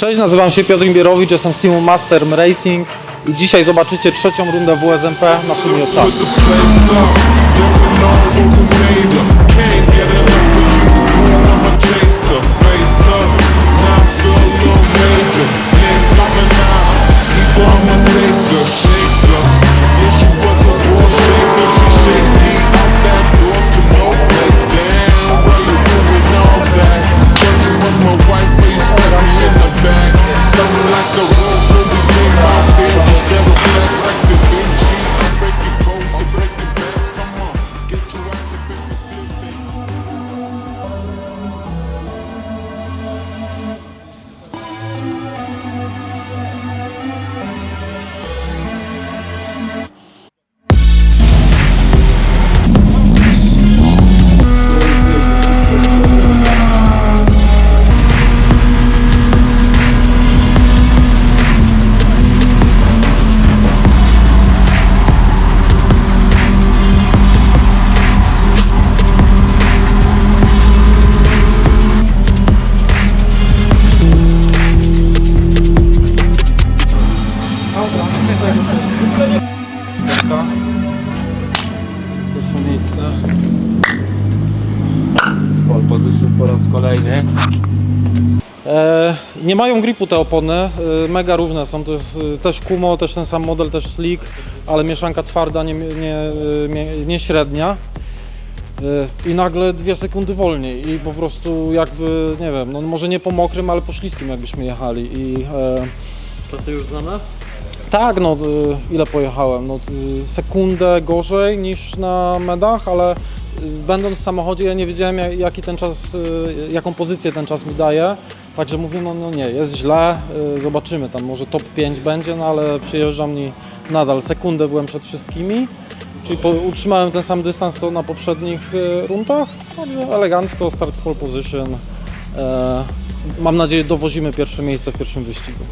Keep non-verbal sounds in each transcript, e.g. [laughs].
Cześć, nazywam się Piotr Imbierowicz, jestem z teamu Master Racing i dzisiaj zobaczycie trzecią rundę WSMP naszymi oczami. Nie mają gripu te opony, e, mega różne są, to jest e, też Kumo, też ten sam model, też Slick, ale mieszanka twarda, nie, nie, nie, nie średnia. I nagle dwie sekundy wolniej i po prostu jakby, nie wiem, no może nie po mokrym, ale po śliskim jakbyśmy jechali i e, Czasy już znane? Tak, no y, ile pojechałem? No, y, sekundę gorzej niż na medach, ale y, będąc w samochodzie ja nie wiedziałem jak- jaki ten czas, y, jaką pozycję ten czas mi daje. Także mówię, no, no nie, jest źle, y, zobaczymy, tam może top 5 będzie, no ale przyjeżdżam i nadal sekundę byłem przed wszystkimi. Czyli po, utrzymałem ten sam dystans co na poprzednich y, rundach. Także elegancko, start z pole position. E, mam nadzieję dowozimy pierwsze miejsce w pierwszym wyścigu.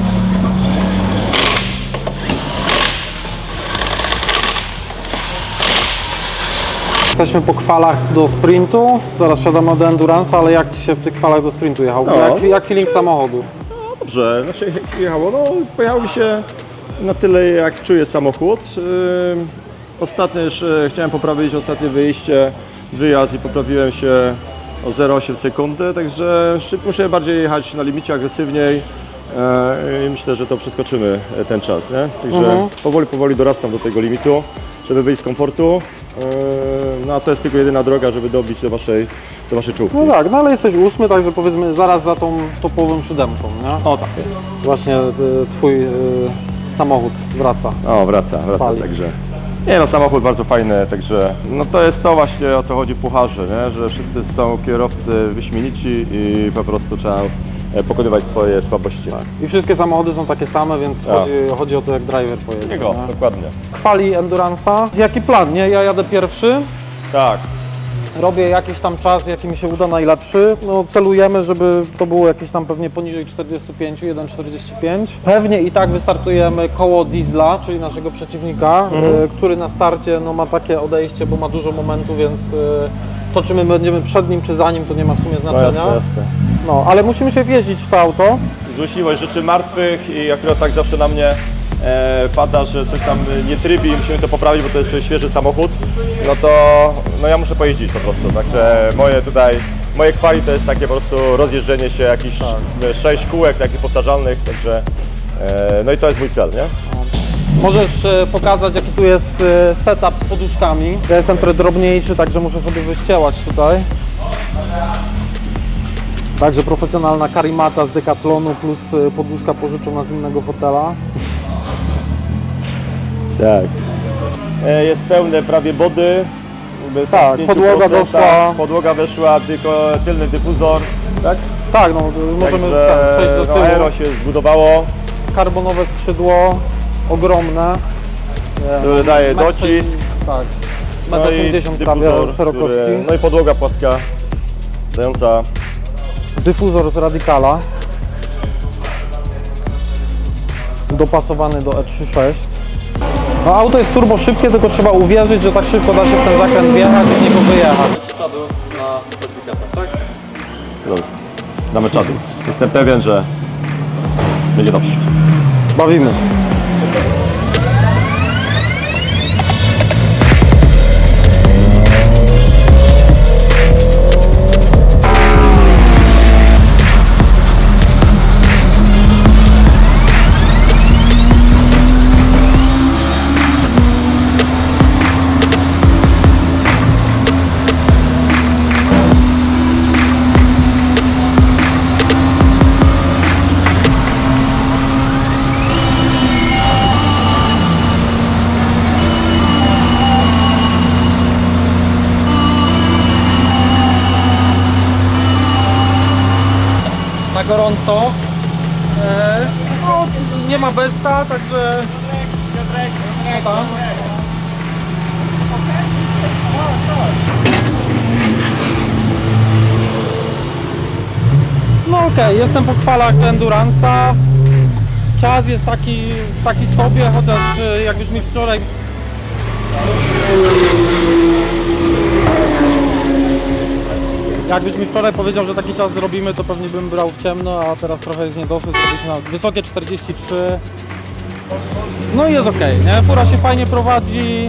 Jesteśmy po kwalach do sprintu, zaraz wsiadamy do Endurance'a, ale jak Ci się w tych kwalach do sprintu jechało? No. Jak, jak feeling samochodu? Dobrze, znaczy jak jechało, no pojechało mi się na tyle jak czuję samochód. Ostatnio już chciałem poprawić ostatnie wyjście, wyjazd i poprawiłem się o 0,8 sekundy, także szybko muszę bardziej jechać na limicie agresywniej e, i myślę, że to przeskoczymy ten czas, nie? Także Mhm. powoli, powoli dorastam do tego limitu, żeby wyjść z komfortu. E, No a to jest tylko jedyna droga, żeby dobić do waszej, do waszej czołówki. No tak, no ale jesteś ósmy, także powiedzmy zaraz za tą topową siódemką, nie? O tak. Właśnie y, Twój y, samochód wraca. O, wraca, wraca, Fali. także. Nie no, samochód bardzo fajny, także no to jest to właśnie o co chodzi w pucharze, nie? że wszyscy są kierowcy wyśmienici i po prostu trzeba pokonywać swoje słabości. I wszystkie samochody są takie same, więc Tak. chodzi, chodzi o to, jak driver pojedzie. Jego, nie? dokładnie. Chwali Endurance'a. Jaki plan, nie? Ja jadę pierwszy, Tak, robię jakiś tam czas, jaki mi się uda najlepszy. No, celujemy, żeby to było jakieś tam pewnie poniżej 45, 1,45. Pewnie i tak wystartujemy koło Diesla, czyli naszego przeciwnika, e, który na starcie no, ma takie odejście, bo ma dużo momentu, więc e, to czy my będziemy przed nim, czy za nim, to nie ma w sumie no znaczenia. jasne, jasne. No, ale musimy się wjeździć w to auto. Złośliwość rzeczy martwych i akurat tak zawsze na mnie e, pada, że coś tam nie trybi i musimy to poprawić, bo to jest jeszcze świeży samochód, no to no ja muszę pojeździć po prostu, także moje tutaj, moje kwali to jest takie po prostu rozjeżdżenie się jakichś e, sześć kółek takich powtarzalnych, także e, no i to jest mój cel, nie? Możesz e, pokazać, jaki tu jest e, setup z poduszkami. Ja jestem trochę drobniejszy, także muszę sobie wyściełać tutaj. Także profesjonalna karimata z Decathlonu plus e, poduszka pożyczona z innego fotela. [laughs] Tak. Jest pełne prawie body. Tak, w 5%, podłoga doszła. Podłoga weszła, tylko tylny dyfuzor. Tak? Tak, no możemy Także, tak, przejść do no, aero tyłu. się zbudowało, Karbonowe skrzydło, ogromne. Nie, które daje metr docisk. 60, Tak, No metr i 80 prawie dyfuzor, szerokości. Który, no i podłoga płaska, dająca Dyfuzor z Radicala. Dopasowany do E E36. No, auto jest turbo szybkie, tylko trzeba uwierzyć, że tak szybko da się w ten zakręt wjechać i w niego wyjechać. Czadu na certyfikacjach, tak? Damy czadu. Jestem pewien, że Będzie dobrze. Bawimy się. Na gorąco. E, no, nie ma besta, także... No okej, jestem po chwalach Endurance'a. Czas jest taki, taki sobie, chociaż e, jak już mi wczoraj Jakbyś mi wczoraj powiedział, że taki czas zrobimy, to pewnie bym brał w ciemno, a teraz trochę jest niedosyt, na wysokie 43. No i jest ok, nie? Fura się fajnie prowadzi,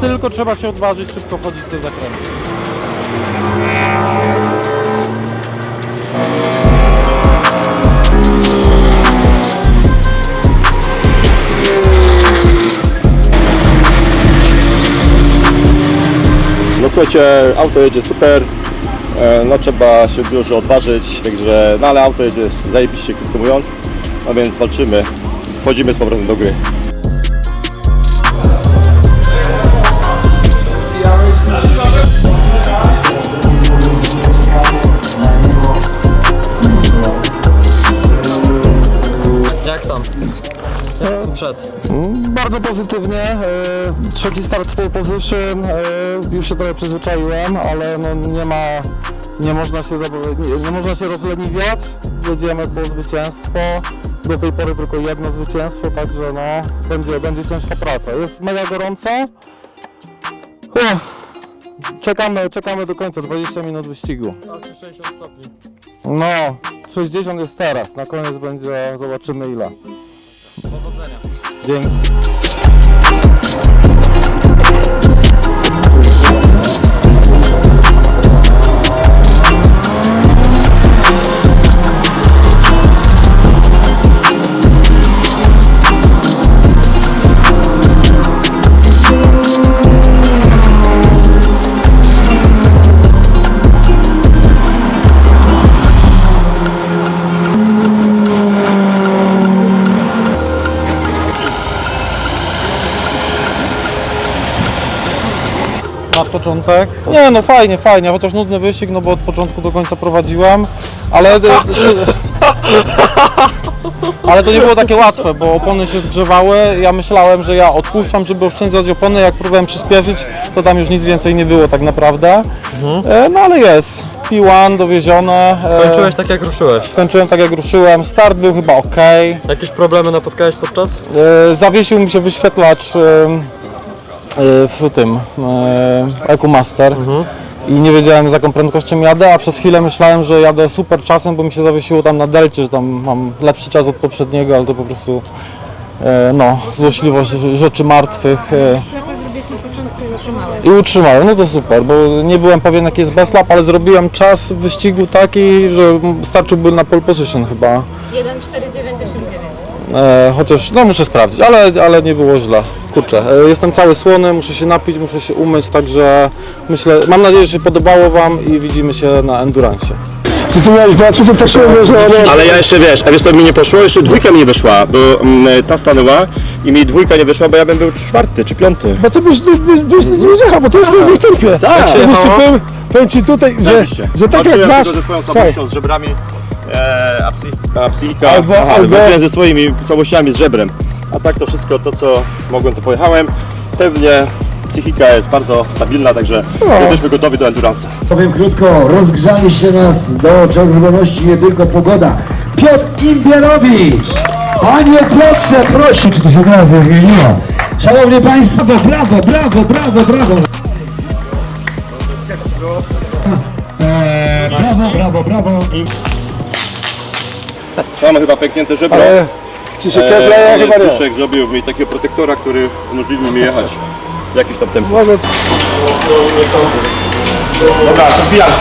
tylko trzeba się odważyć, szybko wchodzić w te zakręty. No słuchajcie, auto jedzie super, no trzeba się dużo odważyć, także, no ale auto jedzie zajebiście, krótko mówiąc, no więc walczymy, wchodzimy z powrotem do gry. Jak tam? Przed? Bardzo pozytywnie. e, Trzeci start z pole position. Już się trochę przyzwyczaiłem, ale no nie ma. Nie można się, nie, nie można się rozleniwiać. Jedziemy po zwycięstwo. Do tej pory tylko jedno zwycięstwo, także no będzie, będzie ciężka praca. Jest mega gorąco. Uff. Czekamy, czekamy do końca, 20 minut wyścigu. 60 stopni. No, 60 jest teraz, na koniec będzie, zobaczymy ile. Yeah. Początek. Nie no fajnie, fajnie, chociaż nudny wyścig, no bo od początku do końca prowadziłem, ale... Ale to nie było takie łatwe, bo opony się zgrzewały. Ja myślałem, że ja odpuszczam, żeby oszczędzać opony. Jak próbowałem przyspieszyć, to tam już nic więcej nie było tak naprawdę. E, No ale jest. P1 dowiezione. E, Kończyłeś tak jak ruszyłeś. Skończyłem tak jak ruszyłem. Start był chyba ok. Jakieś problemy napotkałeś podczas? E, Zawiesił mi się wyświetlacz w tym e, EcoMaster i nie wiedziałem z jaką prędkością jadę, a przez chwilę myślałem, że jadę super czasem, bo mi się zawiesiło tam na delcie, że tam mam lepszy czas od poprzedniego, ale to po prostu e, no, złośliwość rz- rzeczy martwych e, Sklepy zrobiłeś na początku i utrzymałeś. i utrzymałem. No to super, bo nie byłem pewien jaki jest best lap, ale zrobiłem czas w wyścigu taki, że starczyłby na pole position chyba. 14989. E, chociaż, no muszę sprawdzić, ale, ale nie było źle. Kurczę, e, jestem cały słony, muszę się napić, muszę się umyć, także myślę, mam nadzieję, że się podobało Wam i widzimy się na Endurance. Co ty miałeś, bo ja tutaj patrzyłem, że no, Ale ja jeszcze wiesz, a wiesz co mi nie poszło? Jeszcze dwójka mi nie wyszła, bo mm, ta stanęła i mi dwójka nie wyszła, bo ja bym był czwarty czy piąty. bo ty byś, byś, byś nic nie jechał, bo to jest w tempie. Tak. To byś ci jechało? Powiem, ci tutaj, że, Zajebiście. że tak jak Walczyłem masz, tylko ze swoją słuchaj, słabością, z żebrami, e, a, psy, a psychika, Albo- aha, albo- walczyłem ze swoimi słabościami, z żebrem. A tak to wszystko, to co mogłem, to pojechałem. Pewnie psychika jest bardzo stabilna, także No. jesteśmy gotowi do endurance'a. Powiem krótko, rozgrzaliście nas do czerwoności nie tylko pogoda. Piotr Imbianowicz! Panie Piotrze, proszę, czy to się teraz nie zmieniło? Szanowni Państwo, brawo, brawo, brawo, brawo! Eee, brawo, brawo, brawo! Mam chyba pęknięte żebro. Ale czy się Eee, kefle? Ja ale chyba nie. Zbyszek zrobił mi takiego protektora, który umożliwił mi jechać w jakieś tam tempo. Może Dobra, to wbijam się.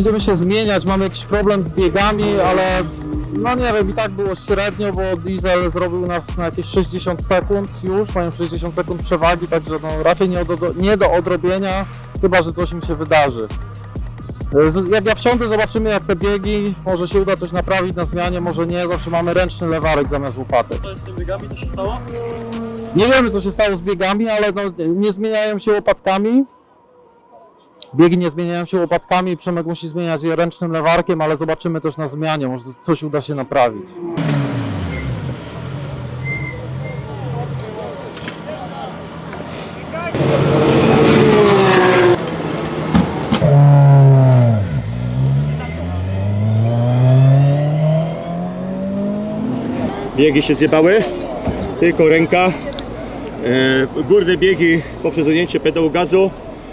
Będziemy się zmieniać, mamy jakiś problem z biegami, ale no nie wiem, i tak było średnio, bo Diesel zrobił nas na jakieś 60 sekund już, mają 60 sekund przewagi, także no raczej nie, do, nie do odrobienia, chyba że coś mi się wydarzy. Jak ja wsiądę, zobaczymy jak te biegi, może się uda coś naprawić na zmianie, może nie, zawsze mamy ręczny lewarek zamiast łopatek. Co jest z tymi biegami? Co się stało? Nie wiemy co się stało z biegami, ale no, nie zmieniają się łopatkami. Biegi nie zmieniają się łopatkami, Przemek musi zmieniać je ręcznym lewarkiem, ale zobaczymy też na zmianie, może coś uda się naprawić. Biegi się zjebały, tylko ręka. E, górne biegi poprzez ujęcie pedału gazu.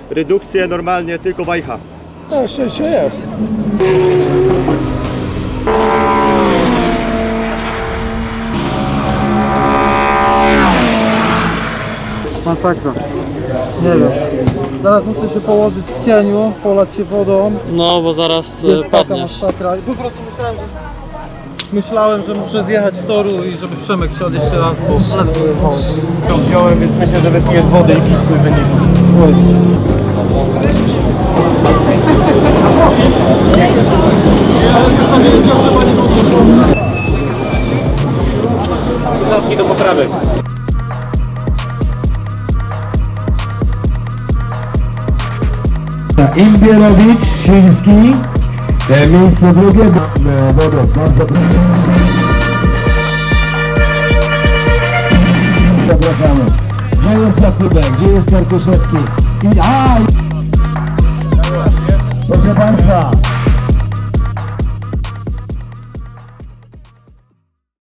Redukcję normalnie tylko wajcha. No, szczęście jest. Masakra. Nie wiem. Zaraz muszę się położyć w cieniu, polać się wodą. No, bo zaraz Jest taka padniesz. masakra. Po prostu myślałem, że... Myślałem, że muszę zjechać z toru i żeby Przemek wsiadł jeszcze raz, bo ledwo zwał. Wziąłem, więc myślę, że wypijesz wodę i i będzie. Słuchawki do poprawy. Imbierowicz, Świński. E, Miejsce drugie, e, Wodok, bardzo proszę. Zapraszamy. Gdzie jest Jakubek, gdzie jest Karkuszewski? I, a, Proszę Państwa,